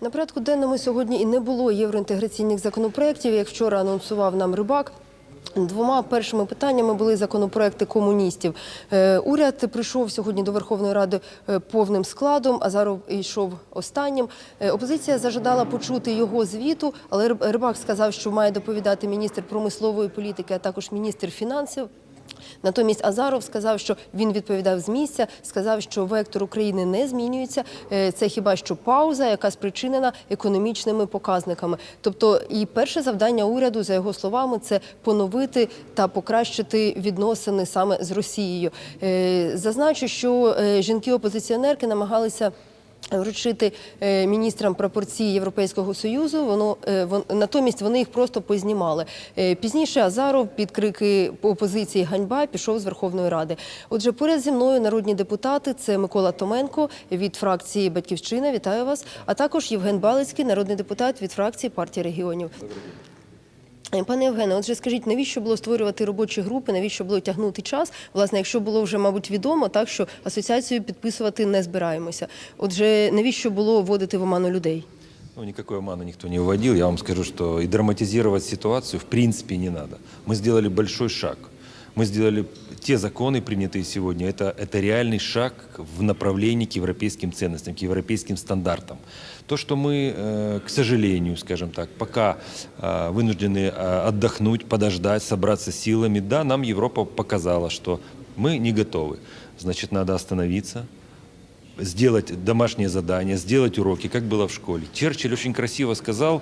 На порядку денному сьогодні і не було євроінтеграційних законопроєктів, як вчора анонсував нам рибак. Двома першими питаннями були законопроекти комуністів. Е, Уряд прийшов сьогодні до Верховної Ради е, повним складом. Азаров йшов останнім. Е, Опозиція зажадала почути його звіту, але рибак сказав, що має доповідати міністр промислової політики, а також міністр фінансів. Натомість Азаров сказав, що він відповідав з місця, сказав, що вектор України не змінюється. Е, Це хіба що пауза, яка спричинена економічними показниками. Тобто, і перше завдання уряду, за його словами, це поновити та покращити відносини саме з Росією. Е, Зазначу, що е, жінки-опозиціонерки намагалися. Вручити е, міністрам прапорці Європейського союзу. Воно е, вон- натомість вони їх просто познімали. Е, Пізніше Азаров під крики опозиції ганьба пішов з Верховної Ради. Отже, поряд зі мною народні депутати це Микола Томенко від фракції Батьківщина. Вітаю вас. А також Євген Балицький, народний депутат від фракції партії регіонів. Е, Пане Євгене, отже, скажіть, навіщо було створювати робочі групи, навіщо було тягнути час? Власне, якщо було вже, мабуть, відомо, так що асоціацію підписувати не збираємося. Отже, навіщо було вводити в оману людей? Ну, никакой оманы никто не вводил. Я вам скажу, что и драматизировать ситуацию в принципе не надо. Мы сделали большой шаг Мы сделали те законы, принятые сегодня, это, это реальный шаг в направлении к европейским ценностям, к европейским стандартам. То, что мы, э, к сожалению, скажем так, пока э, вынуждены э, отдохнуть, подождать, собраться силами, да, нам Европа показала, что мы не готовы. Значит, надо остановиться, сделать домашнее задание, сделать уроки, как было в школе. Черчилль очень красиво сказал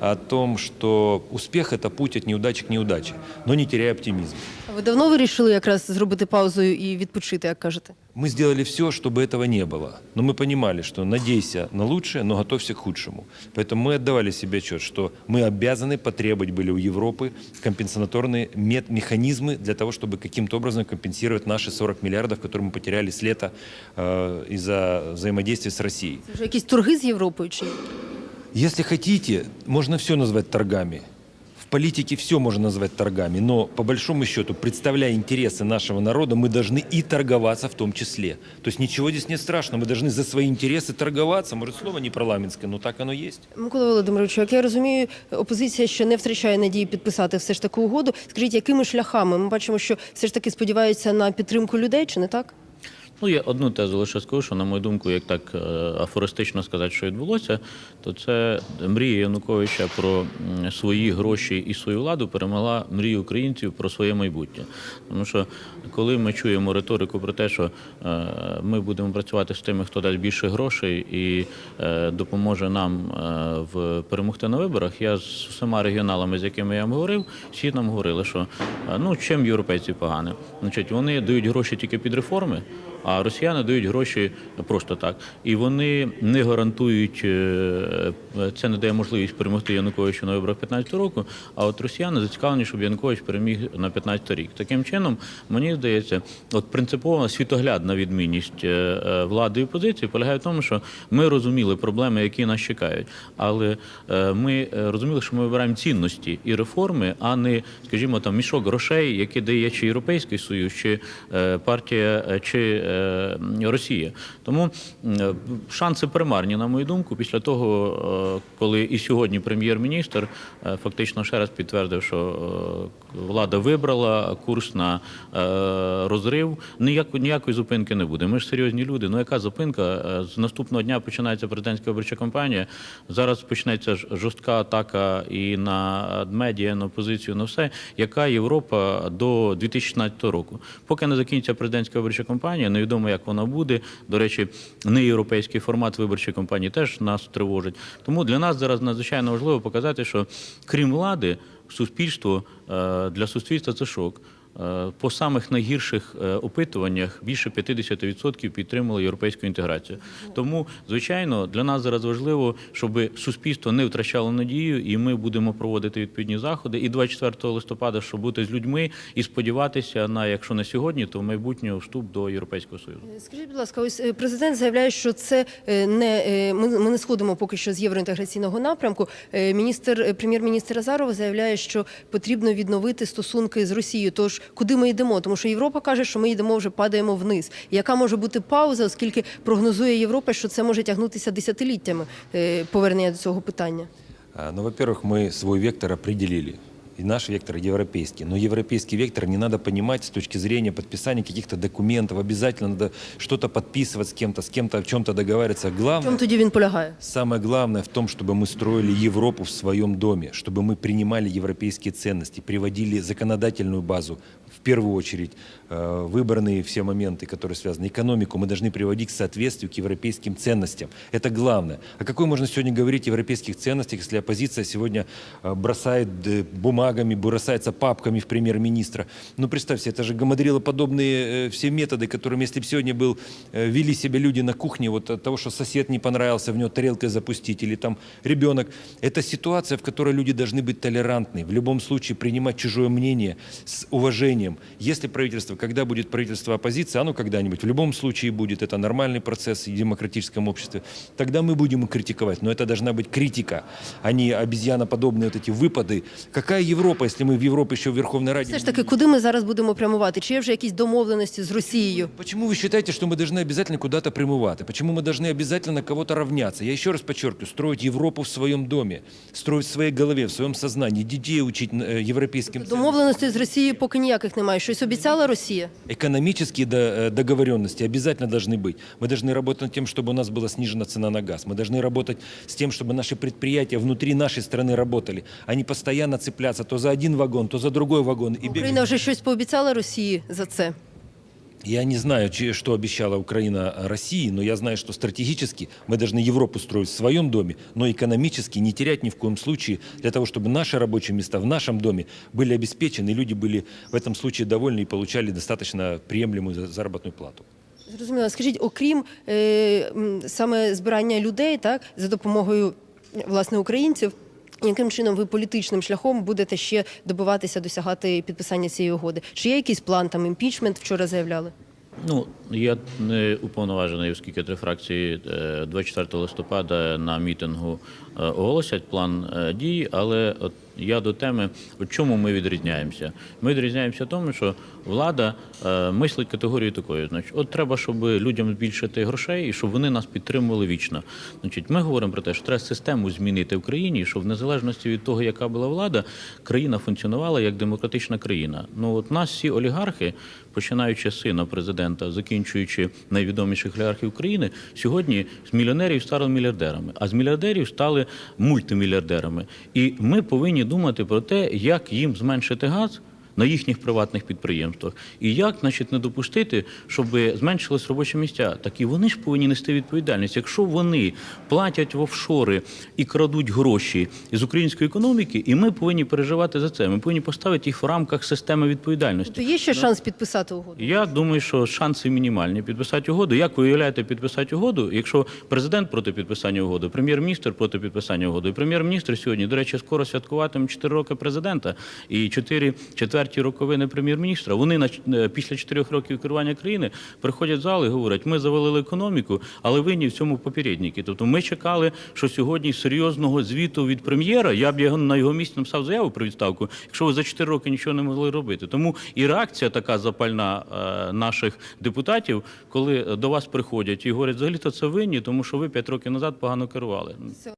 о том, что успех – это путь от неудачи к неудаче, но не теряя оптимизм. А Ви давно вирішили якраз зробити паузу і відпочити, як кажете? Мы сделали все, чтобы этого не было. Но мы понимали, что надейся на лучшее, но готовься к худшему. Поэтому мы отдавали себе отчет, что мы обязаны потребовать были у Европы компенсаторные мет- механизмы для того, чтобы каким-то образом компенсировать наши 40 миллиардов, которые мы потеряли с лета э, из-за взаимодействия с Россией. Це вже якісь торги з Європою чи ні? Если хотите, можно все назвать торгами. В политике все можно назвать торгами, но по большому счету, представляя интересы нашего народа, мы должны и торговаться в том числе. То есть ничего здесь нет страшного, мы должны за свои интересы торговаться. Может, слово не парламентское, но так оно есть. Микола Володимировичу, як я розумію, опозиція ще не втрачає надії підписати все ж таки угоду. Скажіть, якими шляхами? Ми бачимо, що все ж таки сподіваються на підтримку людей, чи не так? Ну, я одну тезу лише скажу, що, на мою думку, як так е, афористично сказати, що відбулося, то це мрія Януковича про свої гроші і свою владу перемогла мрію українців про своє майбутнє. Тому що коли ми чуємо риторику про те, що е, ми будемо працювати з тими, хто дасть більше грошей і е, допоможе нам в перемогти на виборах, я з усіма регіоналами, з якими я говорив, всі нам говорили, що ну чим європейці погані? Значить, вони дають гроші тільки під реформи. А росіяни дають гроші просто так. І вони не гарантують, е, це не дає можливість перемогти Януковичу на виборах 15 року. А от росіяни зацікавлені, щоб Янукович переміг на 15 рік. Таким чином, мені здається, от принципова світоглядна відмінність е, е, влади і опозиції полягає в тому, що ми розуміли проблеми, які нас чекають. Але е, ми е, розуміли, що ми вибираємо цінності і реформи, а не, скажімо, там мішок грошей, які дає чи Європейський Союз, чи е, партія, е, чи е, Росія. Тому е, шанси примарні, на мою думку, після того, е, коли і сьогодні прем'єр-міністр е, фактично ще раз підтвердив, що е, влада вибрала курс на е, розрив. Ніякої ніякої зупинки не буде. Ми ж серйозні люди. Ну яка зупинка? Е, З наступного дня починається президентська виборча кампанія. Зараз почнеться жорстка атака і на медіа, на опозицію, на все. Яка Європа до 2016 року? Поки не закінчиться президентська виборча кампанія, невідомо як вона буде. До речі, неєвропейський формат виборчої кампанії теж нас тривожить. Тому для нас зараз надзвичайно важливо показати, що крім влади, суспільство е, для суспільства це шок. Е, По самих найгірших е, опитуваннях більше 50% підтримали європейську інтеграцію. Тому, звичайно, для нас зараз важливо, щоб суспільство не втрачало надію, і ми будемо проводити відповідні заходи. І 24 листопада, щоб бути з людьми і сподіватися на, якщо не сьогодні, то в майбутнього вступ до Європейського союзу. Скажіть, будь ласка, ось е, президент заявляє, що це е, не е, ми, не сходимо поки що з євроінтеграційного напрямку. Е, Міністр, е, прем'єр-міністр Азаров заявляє, що потрібно відновити стосунки з Росією. Тож куди ми йдемо? Тому що Європа каже, що ми йдемо вже падаємо вниз. Яка може бути пауза, оскільки прогнозує Європа, що це може тягнутися десятиліттями е, повернення до цього питання? Ну, во-первых, мы свой вектор определили. И наш вектор европейский. Но европейский вектор не надо понимать с точки зрения подписания каких-то документов. Обязательно надо что-то подписывать с кем-то, с кем-то о чем-то договариваться. В Главное, чому тоді він полягає? Самое главное в том, чтобы мы строили Европу в своем доме, чтобы мы принимали европейские ценности, приводили законодательную базу, в первую очередь э, выбранные все моменты, которые связаны, экономику, мы должны приводить к соответствию к европейским ценностям. Это главное. А какой можно сегодня говорить о европейских ценностях, если оппозиция сегодня э, бросает э, бумагами, бросается папками в премьер-министра? Ну, представьте, это же гамадрилоподобные все методы, которыми, если бы сегодня был, вели себя люди на кухне, вот от того, что сосед не понравился, в него тарелкой запустить, или там ребенок. Это ситуация, в которой люди должны быть толерантны, в любом случае принимать чужое мнение с уважением. Если правительство, когда будет правительство оппозиции, оно когда-нибудь в любом случае будет, это нормальный процесс в демократическом обществе, тогда мы будем их критиковать. Но это должна быть критика, а не обезьяноподобные вот эти выпады. Какая Европа, если мы в Европе еще в Верховной Раде... Все ж таки, куди ми зараз будемо прямувати? Чи є вже якісь домовленості з Росією? Почему вы считаете, что мы должны обязательно куда-то прямоваты? Почему мы должны обязательно на кого-то равняться? Я еще раз подчеркиваю, строить Европу в своем доме, строить в своей голове, в своем сознании, детей учить э, европейским ценностям. Домовленостей з Росією поки ніяких немає. Щось обіцяла Росія? Экономические до- э, договоренности обязательно должны быть. Мы должны работать над тем, чтобы у нас была снижена цена на газ. Мы должны работать с тем, чтобы наши предприятия внутри нашей страны работали, а не постоянно цепляться то за один вагон, то за другой вагон. И бегать. Україна вже щось пообіцяла Росії за це. Я не знаю, че- что обещала Украина России, но я знаю, что стратегически мы должны Европу строить в своем доме, но экономически не терять ни в коем случае, для того, чтобы наши рабочие места в нашем доме были обеспечены, и люди были в этом случае довольны и получали достаточно приемлемую за- заработную плату. Зрозуміло. Скажіть, окрім е, м, саме збирання людей, так за допомогою власне українців. яким чином ви політичним шляхом будете ще добиватися досягати підписання цієї угоди? Чи є якийсь план там імпічмент? Вчора заявляли? Ну, я не уповноважений, оскільки три фракції е, 24 листопада на мітингу е, оголосять план е, дій, але от я до теми, у чому ми відрізняємося. Ми відрізняємося в тому, що влада е, мислить категорію такою. Значить, от треба, щоб людям збільшити грошей і щоб вони нас підтримували вічно. Значить, ми говоримо про те, що треба систему змінити в країні, щоб в незалежності від того, яка була влада, країна функціонувала як демократична країна. Ну от нас всі олігархи, починаючи сина президента, закінчуючи найвідоміших олігархів України, сьогодні з мільйонерів стали мільярдерами, а з мільярдерів стали мультимільярдерами. І ми повинні думати про те, як їм зменшити газ. На їхніх приватних підприємствах, і як, значить, не допустити, щоб зменшились робочі місця. Так і вони ж повинні нести відповідальність. Якщо вони платять в офшори і крадуть гроші з української економіки, і ми повинні переживати за це. Ми повинні поставити їх в рамках системи відповідальності. То є ще шанс підписати угоду? Я думаю, що шанси мінімальні підписати угоду. Як ви уявляєте підписати угоду, якщо президент проти підписання угоди, прем'єр-міністр проти підписання угоди, і прем'єр-міністр сьогодні, до речі, скоро святкуватиме 4 роки президента і 4 четверті роковини прем'єр-міністра. Вони на е, після 4 років керування країни приходять в зал і говорять: ми завалили економіку, але винні в цьому попередники. Тобто ми чекали, що сьогодні серйозного звіту від прем'єра. Я б його на його місці написав заяву про відставку, якщо ви за 4 роки нічого не могли робити. Тому і реакція така запальна е, наших депутатів, коли до вас приходять і говорять, взагалі то це винні, тому що ви 5 років назад погано керували.